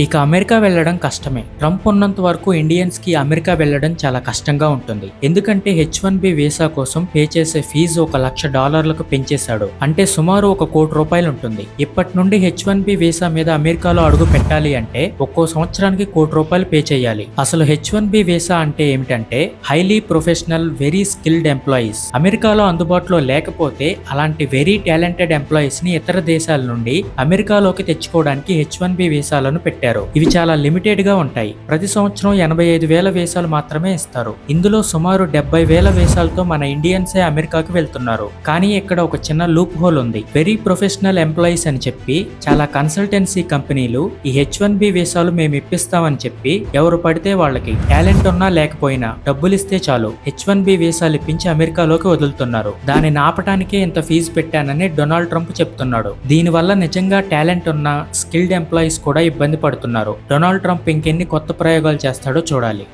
ఇక అమెరికా వెళ్ళడం కష్టమే. ట్రంప్ ఉన్నంత వరకు ఇండియన్స్కి అమెరికా వెళ్ళడం చాలా కష్టంగా ఉంటుంది. ఎందుకంటే హెచ్ వన్ బి వీసా కోసం పే చేసే ఫీజు ఒక లక్ష డాలర్లకు పెంచేశాడు. అంటే సుమారు ఒక కోటి రూపాయలు ఉంటుంది. ఇప్పటి నుండి హెచ్ వన్ బి వీసా మీద అమెరికాలో అడుగు పెట్టాలి అంటే ఒక్కో సంవత్సరానికి కోటి రూపాయలు పే చేయాలి. అసలు హెచ్ వన్ బి వీసా అంటే ఏమిటంటే highly professional very skilled employees. అమెరికాలో అందుబాటులో లేకపోతే అలాంటి వెరీ టాలెంటెడ్ ఎంప్లాయీస్ని ఇతర దేశాల నుండి అమెరికాలోకి తెచ్చుకోవడానికి హెచ్ వన్ బి వీసాలను పెట్టారు. ఇవి చాలా లిమిటెడ్గా ఉంటాయి. ప్రతి సంవత్సరం ఎనభై ఐదు వేల వీసాలు మాత్రమే ఇస్తారు. ఇందులో సుమారు డెబ్బై వేల వీసాలతో మన ఇండియన్సే అమెరికాకి వెళ్తున్నారు. కానీ ఇక్కడ ఒక చిన్న లూప్ హోల్ ఉంది. వెరీ ప్రొఫెషనల్ ఎంప్లాయీస్ అని చెప్పి చాలా కన్సల్టెన్సీ కంపెనీలు ఈ హెచ్ వన్ బి వీసాలు మేము ఇప్పిస్తామని చెప్పి ఎవరు పడితే వాళ్ళకి టాలెంట్ ఉన్నా లేకపోయినా డబ్బులు ఇస్తే చాలు హెచ్ వన్ బి వీసాలు ఇప్పించి అమెరికాలోకి వదులుతున్నారు. దానిని ఆపటానికే ఇంత ఫీజు పెట్టానని డొనాల్డ్ ట్రంప్ చెప్తున్నాడు. దీనివల్ల నిజంగా టాలెంట్ ఉన్న స్కిల్డ్ ఎంప్లాయీస్ కూడా ఇబ్బంది పడుతున్నారు డొనాల్డ్ ట్రంప్ ఇంకెన్ని కొత్త ప్రయోగాలు చేస్తాడో చూడాలి.